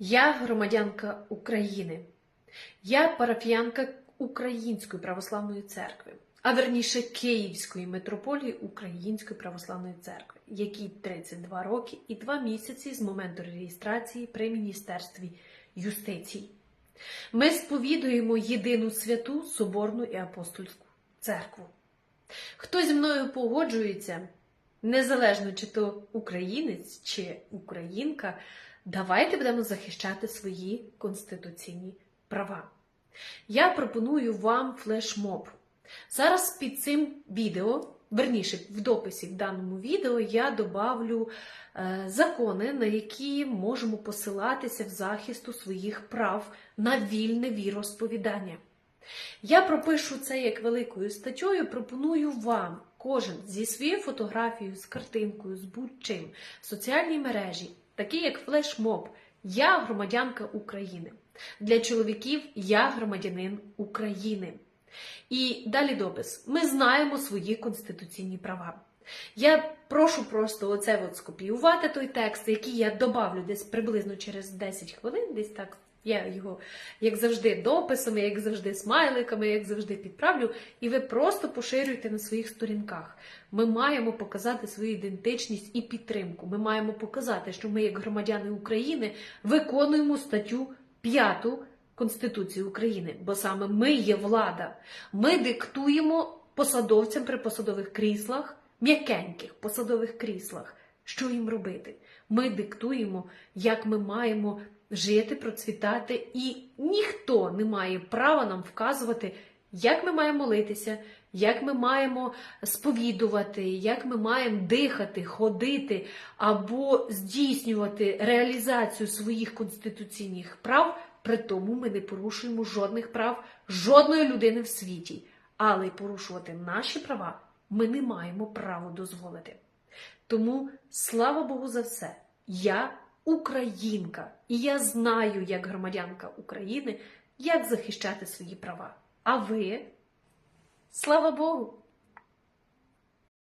Я громадянка України. Я парафіянка Української православної церкви, а верніше Київської митрополії Української православної церкви, якій 32 роки і 2 місяці з моменту реєстрації при Міністерстві юстиції. Ми сповідуємо єдину святу Соборну і апостольську церкву. Хто зі мною погоджується, незалежно чи то українець чи українка, давайте будемо захищати свої конституційні права. Я пропоную вам флешмоб. Зараз під цим відео, верніше, в дописі в даному відео я добавлю е, закони, на які можемо посилатися в захисту своїх прав на вільне віросповідання. Я пропишу це як великою статтєю, пропоную вам кожен зі своєю фотографією, з картинкою, з будь-чим в соціальній мережі, такі як флешмоб, я громадянка України. Для чоловіків я громадянин України. І далі допис. Ми знаємо свої конституційні права. Я прошу просто оце от скопіювати той текст, який я добавлю десь приблизно через 10 хвилин, десь так. Я його, як завжди, дописами, як завжди, смайликами, як завжди, підправлю, і ви просто поширюєте на своїх сторінках. Ми маємо показати свою ідентичність і підтримку. Ми маємо показати, що ми, як громадяни України, виконуємо статтю 5 Конституції України, бо саме ми є влада. Ми диктуємо посадовцям при посадових кріслах, м'якеньких посадових кріслах, що їм робити. Ми диктуємо, як ми маємо жити, процвітати, і ніхто не має права нам вказувати, як ми маємо молитися, як ми маємо сповідувати, як ми маємо дихати, ходити або здійснювати реалізацію своїх конституційних прав. При тому ми не порушуємо жодних прав жодної людини в світі. Але й порушувати наші права ми не маємо права дозволити. Тому слава Богу за все, я українка, і я знаю, як громадянка України, як захищати свої права. А ви? Слава Богу!